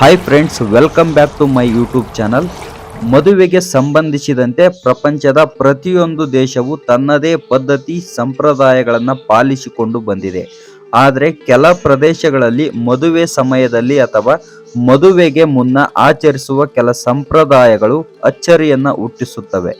Hi friends welcome back to my YouTube channel ಮದುವೆಗೆ ಸಂಬಂಧಿಸಿದಂತೆ ಪ್ರಪಂಚದ ಪ್ರತಿಯೊಂದು ದೇಶವು ತನ್ನದೇ ಪದ್ಧತಿ ಸಂಪ್ರದಾಯಗಳನ್ನು ಪಾಲಿಸಿಕೊಂಡು ಬಂದಿದೆ. ಆದರೆ ಕೆಲ ಪ್ರದೇಶಗಳಲ್ಲಿ ಮದುವೆ ಸಮಯದಲ್ಲಿ ಅಥವಾ ಮದುವೆಗೆ ಮುನ್ನ ಆಚರಿಸುವ ಕೆಲ ಸಂಪ್ರದಾಯಗಳು ಅಚ್ಚರಿಯನ್ನು ಹುಟ್ಟಿಸುತ್ತವೆ.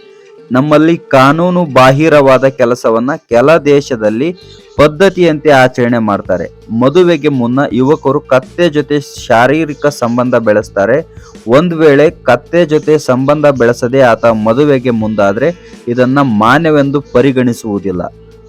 ನಮ್ಮಲ್ಲಿ ಕಾನೂನು ಬಾಹಿರವಾದ ಕೆಲಸವನ್ನ ಕೆಲ ದೇಶದಲ್ಲಿ ಪದ್ಧತಿಯಂತೆ ಆಚರಣೆ ಮಾಡ್ತಾರೆ. ಮದುವೆಗೆ ಮುನ್ನ ಯುವಕರು ಕತ್ತೆ ಜೊತೆ ಶಾರೀರಿಕ ಸಂಬಂಧ ಬೆಳೆಸ್ತಾರೆ. ಒಂದು ವೇಳೆ ಕತ್ತೆ ಜೊತೆ ಸಂಬಂಧ ಬೆಳೆಸದೆ ಆತ ಮದುವೆಗೆ ಮುಂದಾದರೆ ಇದನ್ನ ಮಾನ್ಯವೆಂದು ಪರಿಗಣಿಸುವುದಿಲ್ಲ.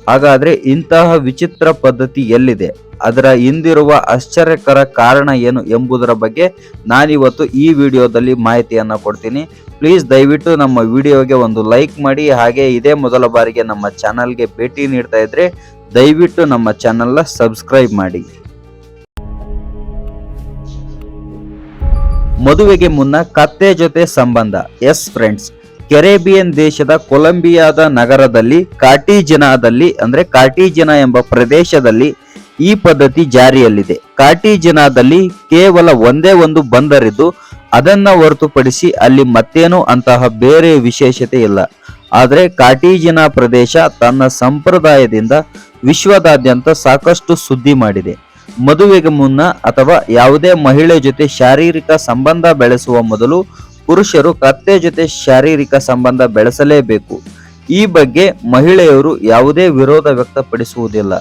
ಹಾಗಾದ್ರೆ ಇಂತಹ ವಿಚಿತ್ರ ಪದ್ಧತಿ ಎಲ್ಲಿದೆ? ಅದರ ಹಿಂದಿರುವ ಆಶ್ಚರ್ಯಕರ ಕಾರಣ ಏನು ಎಂಬುದರ ಬಗ್ಗೆ ನಾನಿವತ್ತು ಈ ವಿಡಿಯೋದಲ್ಲಿ ಮಾಹಿತಿಯನ್ನು ಕೊಡ್ತೀನಿ. ಪ್ಲೀಸ್ ದಯವಿಟ್ಟು ನಮ್ಮ ವಿಡಿಯೋಗೆ ಒಂದು ಲೈಕ್ ಮಾಡಿ. ಹಾಗೆ ಇದೇ ಮೊದಲ ಬಾರಿಗೆ ನಮ್ಮ ಚಾನಲ್ಗೆ ಭೇಟಿ ನೀಡ್ತಾ ಇದ್ರೆ ದಯವಿಟ್ಟು ನಮ್ಮ ಚಾನಲ್ನ ಸಬ್ಸ್ಕ್ರೈಬ್ ಮಾಡಿ. ಮದುವೆಗೆ ಮುನ್ನ ಕತ್ತೆ ಜೊತೆ ಸಂಬಂಧ. ಎಸ್ ಫ್ರೆಂಡ್ಸ್ ಕೆರೇಬಿಯನ್ ದೇಶದ ಕೊಲಂಬಿಯಾದ ನಗರದಲ್ಲಿ ಕಾಟಿಜಿನಾದಲ್ಲಿ ಅಂದ್ರೆ ಕಾರ್ಟಿಜನ ಎಂಬ ಪ್ರದೇಶದಲ್ಲಿ ಈ ಪದ್ಧತಿ ಜಾರಿಯಲ್ಲಿದೆ. ಕಾಟಿಜಿನಾದಲ್ಲಿ ಕೇವಲ ಒಂದೇ ಒಂದು ಬಂದರಿದ್ದು, ಅದನ್ನ ಹೊರತುಪಡಿಸಿ ಅಲ್ಲಿ ಮತ್ತೇನು ಅಂತಹ ಬೇರೆ ವಿಶೇಷತೆ ಇಲ್ಲ. ಆದರೆ ಕಾಟಿಜನ ಪ್ರದೇಶ ತನ್ನ ಸಂಪ್ರದಾಯದಿಂದ ವಿಶ್ವದಾದ್ಯಂತ ಸಾಕಷ್ಟು ಸುದ್ದಿ ಮಾಡಿದೆ. ಮದುವೆಗೆ ಮುನ್ನ ಅಥವಾ ಯಾವುದೇ ಮಹಿಳೆ ಜೊತೆ ಶಾರೀರಿಕ ಸಂಬಂಧ ಬೆಳೆಸುವ ಮೊದಲು ಪುರುಷರು ಕತ್ತೆ ಜೊತೆ ಶಾರೀರಿಕ ಸಂಬಂಧ ಬೆಳೆಸಲೇಬೇಕು. ಈ ಬಗ್ಗೆ ಮಹಿಳೆಯರು ಯಾವುದೇ ವಿರೋಧ ವ್ಯಕ್ತಪಡಿಸುವುದಿಲ್ಲ.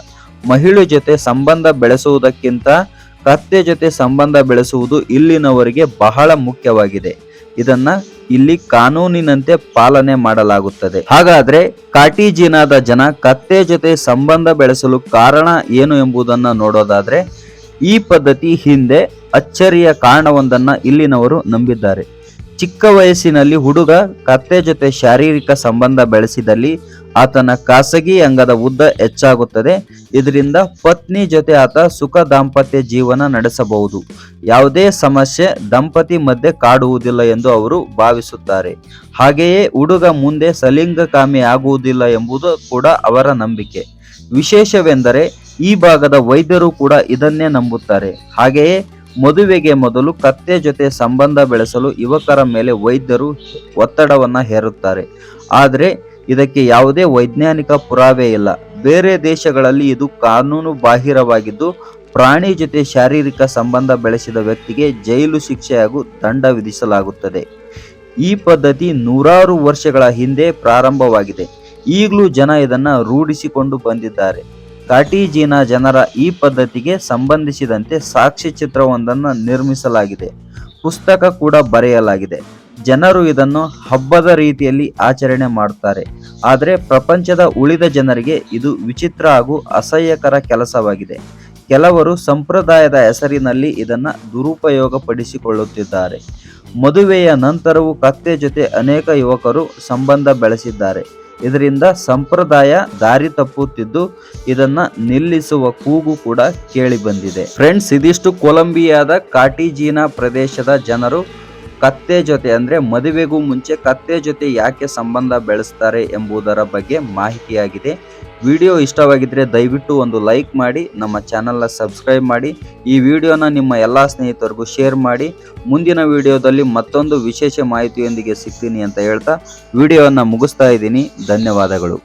ಮಹಿಳೆ ಜೊತೆ ಸಂಬಂಧ ಬೆಳೆಸುವುದಕ್ಕಿಂತ ಕತ್ತೆ ಜೊತೆ ಸಂಬಂಧ ಬೆಳೆಸುವುದು ಇಲ್ಲಿನವರಿಗೆ ಬಹಳ ಮುಖ್ಯವಾಗಿದೆ. ಇದನ್ನ ಇಲ್ಲಿ ಕಾನೂನಿನಂತೆ ಪಾಲನೆ ಮಾಡಲಾಗುತ್ತದೆ. ಹಾಗಾದ್ರೆ ಕಾಟಿಜಿನಾದ ಜನ ಕತ್ತೆ ಜೊತೆ ಸಂಬಂಧ ಬೆಳೆಸಲು ಕಾರಣ ಏನು ಎಂಬುದನ್ನ ನೋಡೋದಾದ್ರೆ ಈ ಪದ್ಧತಿ ಹಿಂದೆ ಅಚ್ಚರಿಯ ಕಾರಣವೊಂದನ್ನ ಇಲ್ಲಿನವರು ನಂಬಿದ್ದಾರೆ. ಚಿಕ್ಕ ವಯಸ್ಸಿನಲ್ಲಿ ಹುಡುಗ ಕತ್ತೆ ಜೊತೆ ಶಾರೀರಿಕ ಸಂಬಂಧ ಬೆಳೆಸಿದಲ್ಲಿ ಆತನ ಖಾಸಗಿ ಅಂಗದ ಉದ್ದ ಹೆಚ್ಚಾಗುತ್ತದೆ. ಇದರಿಂದ ಪತ್ನಿ ಜೊತೆ ಆತ ಸುಖ ದಾಂಪತ್ಯ ಜೀವನ ನಡೆಸಬಹುದು. ಯಾವುದೇ ಸಮಸ್ಯೆ ದಂಪತಿ ಮಧ್ಯೆ ಕಾಡುವುದಿಲ್ಲ ಎಂದು ಅವರು ಭಾವಿಸುತ್ತಾರೆ. ಹಾಗೆಯೇ ಹುಡುಗ ಮುಂದೆ ಸಲಿಂಗಕಾಮಿ ಆಗುವುದಿಲ್ಲ ಎಂಬುದು ಕೂಡ ಅವರ ನಂಬಿಕೆ. ವಿಶೇಷವೆಂದರೆ ಈ ಭಾಗದ ವೈದ್ಯರು ಕೂಡ ಇದನ್ನೇ ನಂಬುತ್ತಾರೆ. ಹಾಗೆಯೇ ಮದುವೆಗೆ ಮೊದಲು ಕತ್ತೆ ಜೊತೆ ಸಂಬಂಧ ಬೆಳೆಸಲು ಯುವಕರ ಮೇಲೆ ವೈದ್ಯರು ಒತ್ತಡವನ್ನು ಹೇರುತ್ತಾರೆ. ಆದರೆ ಇದಕ್ಕೆ ಯಾವುದೇ ವೈಜ್ಞಾನಿಕ ಪುರಾವೆ ಇಲ್ಲ. ಬೇರೆ ದೇಶಗಳಲ್ಲಿ ಇದು ಕಾನೂನು ಬಾಹಿರವಾಗಿದ್ದು, ಪ್ರಾಣಿ ಜೊತೆ ಶಾರೀರಿಕ ಸಂಬಂಧ ಬೆಳೆಸಿದ ವ್ಯಕ್ತಿಗೆ ಜೈಲು ಶಿಕ್ಷೆ ಹಾಗೂ ದಂಡ ವಿಧಿಸಲಾಗುತ್ತದೆ. ಈ ಪದ್ಧತಿ ನೂರಾರು ವರ್ಷಗಳ ಹಿಂದೆ ಪ್ರಾರಂಭವಾಗಿದೆ. ಈಗಲೂ ಜನ ಇದನ್ನು ರೂಢಿಸಿಕೊಂಡು ಬಂದಿದ್ದಾರೆ. ಕಾಟಿಜೀನಾ ಜನರ ಈ ಪದ್ಧತಿಗೆ ಸಂಬಂಧಿಸಿದಂತೆ ಸಾಕ್ಷಿ ಚಿತ್ರವೊಂದನ್ನು ನಿರ್ಮಿಸಲಾಗಿದೆ. ಪುಸ್ತಕ ಕೂಡ ಬರೆಯಲಾಗಿದೆ. ಜನರು ಇದನ್ನು ಹಬ್ಬದ ರೀತಿಯಲ್ಲಿ ಆಚರಣೆ ಮಾಡುತ್ತಾರೆ. ಆದರೆ ಪ್ರಪಂಚದ ಉಳಿದ ಜನರಿಗೆ ಇದು ವಿಚಿತ್ರ ಹಾಗೂ ಅಸಹ್ಯಕರ ಕೆಲಸವಾಗಿದೆ. ಕೆಲವರು ಸಂಪ್ರದಾಯದ ಹೆಸರಿನಲ್ಲಿ ಇದನ್ನು ದುರುಪಯೋಗಪಡಿಸಿಕೊಳ್ಳುತ್ತಿದ್ದಾರೆ. ಮದುವೆಯ ನಂತರವೂ ಕತ್ತೆ ಜೊತೆ ಅನೇಕ ಯುವಕರು ಸಂಬಂಧ ಬೆಳೆಸಿದ್ದಾರೆ. ಇದರಿಂದ ಸಂಪ್ರದಾಯ ದಾರಿ ತಪ್ಪುತ್ತಿದ್ದು ಇದನ್ನ ನಿಲ್ಲಿಸುವ ಕೂಗು ಕೂಡ ಕೇಳಿ ಬಂದಿದೆ. ಫ್ರೆಂಡ್ಸ್ ಇದಿಷ್ಟು ಕೊಲಂಬಿಯಾದ ಕಾಟಿಜೀನಾ ಪ್ರದೇಶದ ಜನರು ಕತ್ತೆ ಜೊತೆ ಅಂದ್ರೆ ಮದುವೆಗೂ ಮುಂಚೆ ಕತ್ತೆ ಜೊತೆ ಯಾಕೆ ಸಂಬಂಧ ಬೆಳೆಸ್ತಾರೆ ಎಂಬುದರ ಬಗ್ಗೆ ಮಾಹಿತಿಯಾಗಿದೆ. ವಿಡಿಯೋ ಇಷ್ಟವಾಗಿದ್ರೆ ದಯವಿಟ್ಟು ಒಂದು ಲೈಕ್ ಮಾಡಿ, ನಮ್ಮ ಚಾನಲ್ನ ಸಬ್ಸ್ಕ್ರೈಬ್ ಮಾಡಿ, ಈ ವಿಡಿಯೋನ ನಿಮ್ಮ ಎಲ್ಲ ಸ್ನೇಹಿತರಿಗೂ ಶೇರ್ ಮಾಡಿ. ಮುಂದಿನ ವಿಡಿಯೋದಲ್ಲಿ ಮತ್ತೊಂದು ವಿಶೇಷ ಮಾಹಿತಿಯೊಂದಿಗೆ ಸಿಗ್ತೀನಿ ಅಂತ ಹೇಳ್ತಾ ವಿಡಿಯೋವನ್ನು ಮುಗಿಸ್ತಾ ಇದ್ದೀನಿ. ಧನ್ಯವಾದಗಳು.